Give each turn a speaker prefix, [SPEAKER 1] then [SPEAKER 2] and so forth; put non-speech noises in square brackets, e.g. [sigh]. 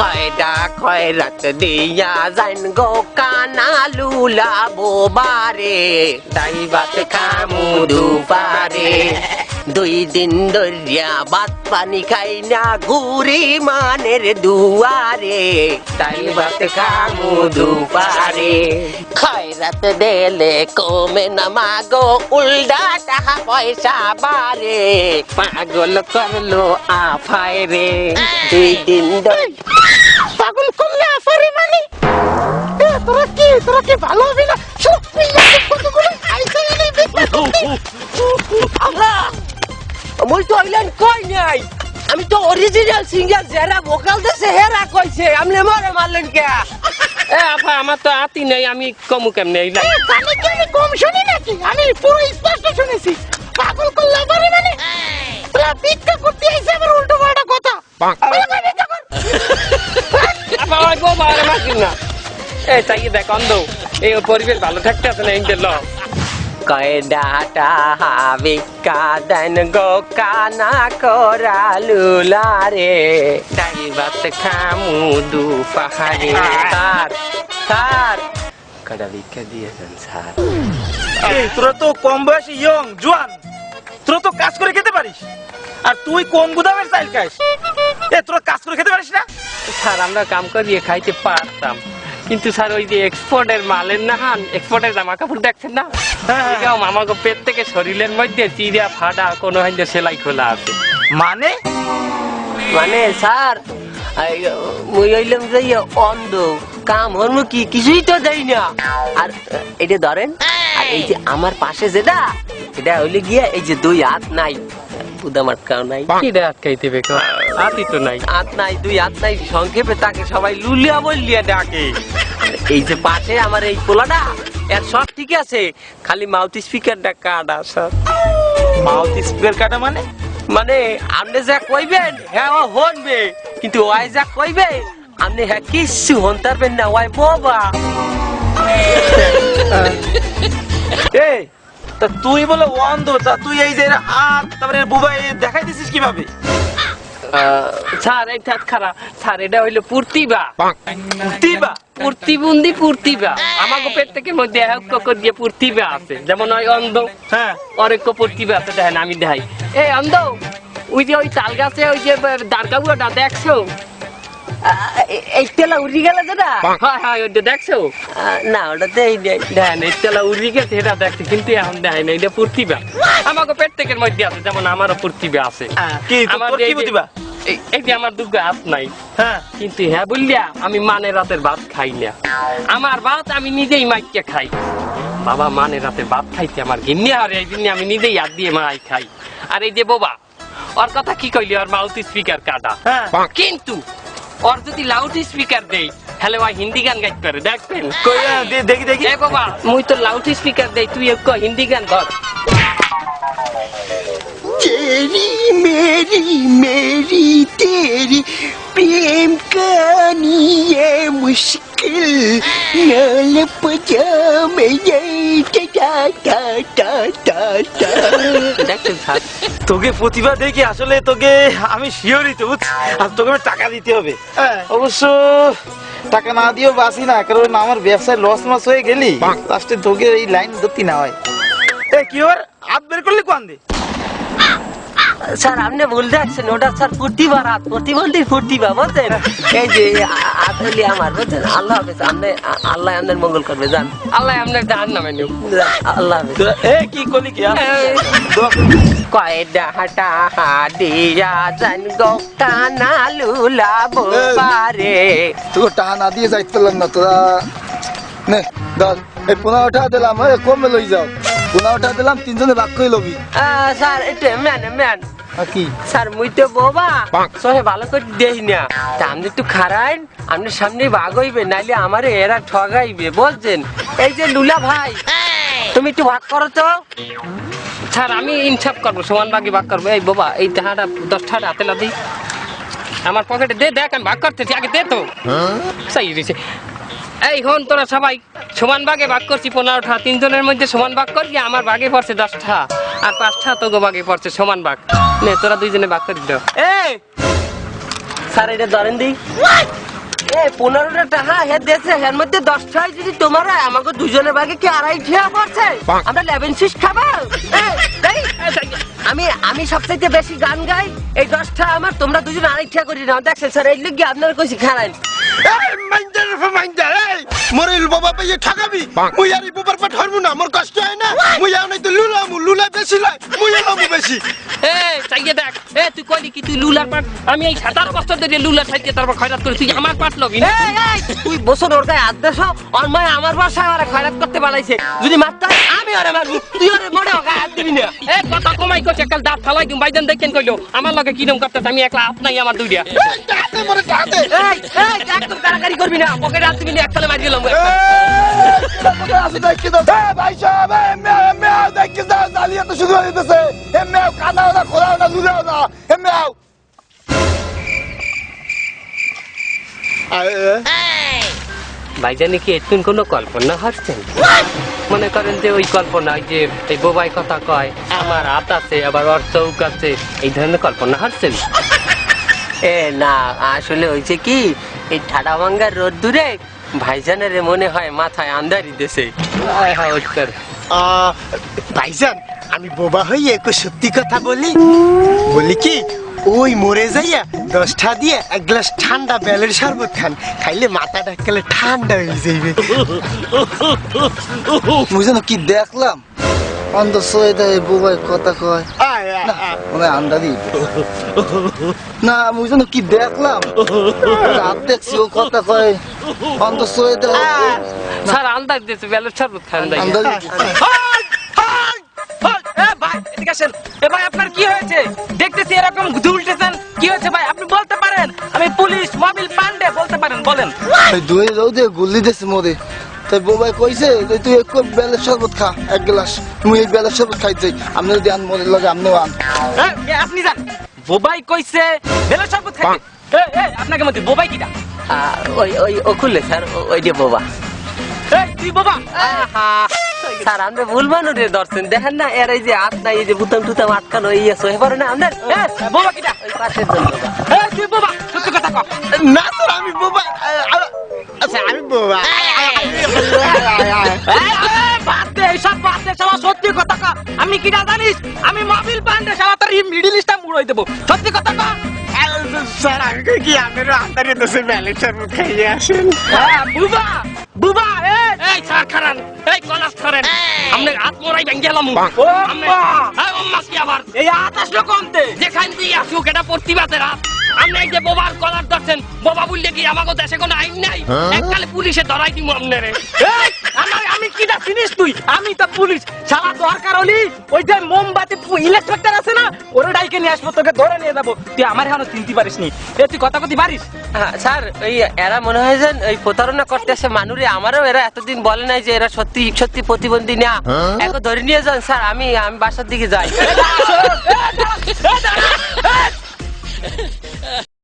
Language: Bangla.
[SPEAKER 1] কয়ডা খয়রাত দিয়া যাইন গো কানা লুলা বোবারে দাইবাত খামু দুপারে। দুই দিন দরিয়া বাত পানি খাই না ঘুরি মানের দুয়ারে। ডাইবাত খামু দুপারে। খয়রাত দেলে কমে না মাগো উল্টা টাকা পয়সা বারে। পাগল করল আফায় রে। দুই দিন ধরে
[SPEAKER 2] পাগল করলে আফারে মানে? তোরা কি তোরা কি ভালো
[SPEAKER 1] নাই। আমি তো অরিজিনাল সিঙ্গার যারা ভোকাল দেছে হেরা কইছে আমনে মরে মারলেন কে?
[SPEAKER 3] এ আফা আমার তো আতি নেই আমি কমু কেমনে? এইলা
[SPEAKER 2] কানে কি আমি কম শুনি নাকি? আমি পুরো স্পষ্ট শুনেছি। পাগল করলে মানে? তোরা ভিক্ষা করতে আইছে আবার উল্টো পাল্টা কথা।
[SPEAKER 3] ওই বাবারে মারছিস না। এই তাই দেখ অন্ধ। এই পরিবেশ ভালো থাকতে আছে না এই ল।
[SPEAKER 1] কয়ডাটা হাবিকা দেন গো কানা করা লুলারে। ডাইবাত খামু দু পাহাড়ে। স্যার স্যার কটা ভিক্ষা দিয়েছেন স্যার
[SPEAKER 4] তোরা তো কম বয়সী ইয়ং জোয়ান। তোরা তো কাজ করে খেতে পারিস। আর তুই কোন গুদামের চাইল খাইস এ তোরা কাজ করে খেতে পারিস না?
[SPEAKER 3] স্যার আমরা কাম করিয়ে খাইতে পারতাম। কিন্তু স্যার ওই যে এক্সপোর্টের মালের না হান এক্সপোর্টের জামা কাপড় দেখছেন না? আমাকে পেট থেকে শরীরের মধ্যে চিড়িয়া ফাটা কোনো হাইতে সেলাই খোলা আছে।
[SPEAKER 4] মানে?
[SPEAKER 1] মানে স্যার মুই হইলাম যে ইয়ে অন্ধ কাম হরমু কি কিছুই তো দেই না। আর এটা ধরেন আর এই যে আমার পাশে যেটা এটা হইলে গিয়ে এই যে দুই হাত নাই। পুদামার কাউ নাই।
[SPEAKER 3] কিরে আটকাইতে বেকো? আতি তো নাই।
[SPEAKER 1] হাত নাই দুই নাই সংক্ষেপে তাকে সবাই লুলিয়া বললিয়া ডাকে। এই যে পাশে আমার এই পোলাটা এর সব ঠিক আছে খালি মাউথ স্পিকারটা কাটা সব
[SPEAKER 4] মাউথ স্পিকার কাটা মানে?
[SPEAKER 1] মানে আপনি যা কইবেন হ্যাঁ ও হনবে কিন্তু ওয়াই যা কইবে আপনি হ্যাঁ কিচ্ছু হন পারবেন না ওয়াই বোবা। [laughs]
[SPEAKER 4] এই তা তুই বলে অন্ধ তা তুই এই যে হাত তারপরে বুবাই দেখাই দিছিস কীভাবে
[SPEAKER 3] স্যার এই ঠাত খারাপ স্যার এটা হইল পূর্তিবা।
[SPEAKER 4] দিবা
[SPEAKER 3] পূর্তিবন্দি পূর্তিবা। আমাকে পেট থেকে মধ্যে এক দিয়ে পূর্তিবা আছে। যেমন ওই অন্ধ
[SPEAKER 4] হ্যাঁ।
[SPEAKER 3] অনেক পূর্তিবা আছে দেখেন আমি দেখাই। এই অন্ধ ওই যে ওই তাল গাছে ওই যে দারকাগুলোটা দেখছ?
[SPEAKER 1] তেলা উড়ি গেল যেটা?
[SPEAKER 3] হ্যাঁ হ্যাঁ ওইটা দেখছ?
[SPEAKER 1] না ওটাতে এই
[SPEAKER 3] দেখেন এই তেলা উড়ি গেছে এটা দেখছি কিন্তু এখন দেখেন এটা পূর্তিবা আমাকে পেট মধ্যে আছে যেমন আমারও আছে।
[SPEAKER 4] কি
[SPEAKER 3] আমার আমার হাত নাই।
[SPEAKER 4] হ্যাঁ।
[SPEAKER 3] কিন্তু হ্যাঁ বললিয়া আমি মানে রাতের ভাত খাই না। আমার ভাত আমি নিজেই মাইকে খাই। বাবা মানে রাতের ভাত খাইতে আমার গিন্নি আর এই জন্য আমি নিজেই হাত দিয়ে মাই খাই। আর এই যে বাবা ওর কথা কি কইলি? ওর মাউথ স্পিকার কাটা
[SPEAKER 4] হ্যাঁ।
[SPEAKER 3] কিন্তু ওর যদি লাউড স্পিকার দেই তাহলে ওই হিন্দি গান গাইতে পারে দেখবেন
[SPEAKER 4] দেখি দেখি
[SPEAKER 3] বাবা মুই তো লাউড স্পিকার দেই তুই এক হিন্দি গান ধর
[SPEAKER 1] মেরি মেরি
[SPEAKER 4] তোকে প্রতিভা দেখি আসলে তোকে আমি শিওরই তো? আর তোকে আমি টাকা দিতে হবে। অবশ্য টাকা না দিয়েও বাসি না কারণ আমার ব্যবসায় লস মাস হয়ে গেলি। লাস্টে তোকে এই লাইন ধরতি না হয়। এ কি ওর হাত বের করলি কোন দে
[SPEAKER 1] স্যার আপনি ভুল দেখছেন ওটা স্যার প্রতিভা রাত প্রতিবন্ধী প্রতিভা বুঝছেন? এই যে আসলে আমার বুঝছেন? আল্লাহ হাফেজ আপনি আল্লাহ আপনার মঙ্গল করবে যান।
[SPEAKER 3] আল্লাহ আপনার জাহান নামে নিউ।
[SPEAKER 1] আল্লাহ হাফেজ।
[SPEAKER 4] এ কি করলি কি?
[SPEAKER 1] কয়ডা হাটা হাডিয়া জান গো কানা লুলা বোপারে
[SPEAKER 5] তোকে টাকা না দিয়ে যাইতে পারলাম না তোরা নে ধর এই পনেরোটা দিলাম কমে লই যাও। দিলাম তিনজনে ভাগ করে লবি।
[SPEAKER 1] স্যার এটা ম্যান ম্যান
[SPEAKER 5] কি?
[SPEAKER 1] স্যার মুই তো বোবা সহে ভালো করে দেই না। তা আপনি একটু খারাইন আপনি সামনে ভাগ হইবে নাইলে আমারে এরা ঠগাইবে বলছেন এই যে লুলা ভাই তুমি একটু ভাগ করো তো।
[SPEAKER 3] স্যার আমি ইনসাফ করব সমান ভাগে ভাগ করব। এই বাবা এই টাকাটা দশ টাকা হাতে লাদি। আমার পকেটে দে দেখ আমি ভাগ করতেছি আগে দে তো। সেই দিছে এই হন তোরা সবাই। সমান ভাগে ভাগ করছি পনেরোটা। তিনজনের মধ্যে সমান ভাগ করবি আমার ভাগে পড়ছে দশটা। আর পাঁচটা তোকে ভাগে পড়ছে সমান ভাগ। নে তোরা দুইজনে ভাগ করে দিল।
[SPEAKER 4] এই!
[SPEAKER 1] স্যার এটা ধরেন দিই এ পনেরোটা টাকা হে দিয়েছে এর মধ্যে দশটায় যদি তোমার হয়, আমাকে দুজনের ভাগে কি আড়াই ঠিয়া পড়ছে? আমরা লেভেন সিক্স খাব? [laughs] আমি আমি সবচাইতে বেশি গান গাই এই দশটা আমার তোমরা দুজন আড়াই ঠিয়া করি না দেখছেন স্যার এই লিগে আপনার কইছি
[SPEAKER 6] মাইন্ডার এই মরিল বাবা পাইয়ে ঠকাবি মুই আর বুবার পাঠ হরমু না মোর কষ্ট হয় না। মুই আর নাই তো লুলামু লুলা বেশি লয় মুই এলামু বেশি।
[SPEAKER 3] এ চাইয়ে দেখ। এ তুই কইলি কি তুই লুলার পাট আমি এই সাতার কষ্ট দিয়ে লুলার সাইডে তারপর খয়রাত করে তুই আমার পাট লবি না?
[SPEAKER 1] এই, এই, তুই বছর ওর গায়ে হাত দেশ অন্যায় আমার বাসায় আমার খয়রাত করতে যদি মারতে আমি ওরে মারবো। তুই ওরে মনে হোক হাত দিবি না।
[SPEAKER 3] এ কথা কমাই করছে কাল দাঁত ফালাই দিম। বাইদেন দেখেন কইলো আমার লগে কিরম করতে আমি একলা হাত নাই আমার দুইটা।
[SPEAKER 6] টাতে মরে টাতে
[SPEAKER 1] এই এই কারাকারি করবি না। পকেটে হাত দিবি না একতলে মারি দিলাম।
[SPEAKER 5] আছে দেখি তো। ভাই সাহেব এ মেও মেও দেখি তো জালিয়া তো শুরু হয়ে গেছে। এ মেও না খোলাও না লুলাও না এ
[SPEAKER 3] ভাইজানি কি এতদিন কোনো কল্পনা হাসছেন মনে করেন যে ওই কল্পনা ওই যে এই বোবাই কথা কয় আমার হাত আছে আবার ওর চৌক আছে এই ধরনের কল্পনা হাসছেন [laughs]
[SPEAKER 1] এ না আসলে হয়েছে কি এই ঠাডা ভাঙ্গার রোদ দূরে ভাইজানের মনে হয় মাথায় আন্দারি দেশে
[SPEAKER 6] ভাইজান আমি বোবা হইয়ে একটু সত্যি কথা বলি। বলি কি ওই মরে যাইয়া দশটা দিয়ে এক গ্লাস ঠান্ডা বেলের শরবত খান খাইলে মাথাটা একেবারে ঠান্ডা হয়ে যাইবে।
[SPEAKER 5] মুই যেন কি দেখলাম? অন্ধ সয়ে দেয় বুবাই কথা কয়। মনে আন্দাজি না মুই যেন কি দেখলাম? রাত দেখছি ও কথা কয় অন্ধ সয়ে দেয়
[SPEAKER 3] স্যার আন্দাজ দিয়েছে বেলের শরবত খান
[SPEAKER 5] আন্দাজি
[SPEAKER 7] ভাই এদিকে আসেন। এ ভাই আপনার কি হয়েছে? দেখতেছি এরকম উল্টেছেন কি হয়েছে ভাই? আপনি বলতে পারেন। আমি পুলিশ মোবিল পান্ডে বলতে পারেন বলেন।
[SPEAKER 5] দুই গুল্লি দিছে মোরে তাই বোবাই কইছে যে তুই এক বেলের শরবত খা এক গ্লাস। তুমি এই বেলের শরবত খাই আপনি যদি আন মোরে লগে আপনিও আন।
[SPEAKER 7] এ, আপনি যান। বোবাই কইছে বেলের শরবত খাইতে এ, এ, আপনাকে মধ্যে বোবাই কিটা?
[SPEAKER 1] আহ, ওই ওই ও খুললে স্যার ওই দিয়ে বাবা
[SPEAKER 7] এ, তুই বোবা
[SPEAKER 1] স্যার আমরা ভুল মানুষের দেখেন না এর এই যে হাত নাই এই যে বুতাম টুতাম আটকানো এই সহে পারে না আমাদের
[SPEAKER 7] বোবা কিটা?
[SPEAKER 1] ওই পাশের জন
[SPEAKER 7] তুই বোবা? সত্যি কথা কর
[SPEAKER 6] না স্যার আমি বোবা। আচ্ছা আমি বোবা।
[SPEAKER 7] সত্যি কথা আমি কিটা জানিস? আমি মোবিল পান্ডে শালা তোর মিডিল ইস্টটা মুড়াই দেবো। সত্যি কথা
[SPEAKER 6] স্যার আমি কি আপনার আন্দারে দোষে খাইয়ে আসেন?
[SPEAKER 7] হ্যাঁ, বুবা বুবা এ
[SPEAKER 3] এই স্যার খারান এই কলাস খারেন। আমনে হাত মোরাই ভেঙে গেলাম।
[SPEAKER 7] আমনে মা!
[SPEAKER 3] হ্যাঁ ও মাসি আবার।
[SPEAKER 7] এই আসলো কমতে
[SPEAKER 3] যেখান দিয়ে আসুক এটা প্রতিবাদের হাত আপনি এই যে বোবার কলার ধরছেন বোবা বললে কি আমাকে দেশে কোনো আইন নাই? এককালে পুলিশে ধরাই দিব আপনারে
[SPEAKER 7] আমি কিটা চিনিস তুই? আমি তো পুলিশ। শালা দরকার হলি ওই যে মোমবাতি ইলেকট্রিকটার আছে না ওরে ডাইকে নিয়ে আসব তোকে ধরে নিয়ে যাব। তুই আমার এখনও চিনতে পারিস নি। এ তুই কথা কথি পারিস?
[SPEAKER 1] হ্যাঁ, স্যার ওই এরা মনে হয় যে ওই প্রতারণা করতে আসে। মানুরে আমারও এরা এতদিন বলে নাই যে এরা সত্যি সত্যি প্রতিবন্ধী না। এখন ধরে নিয়ে যান স্যার আমি আমি বাসার দিকে যাই।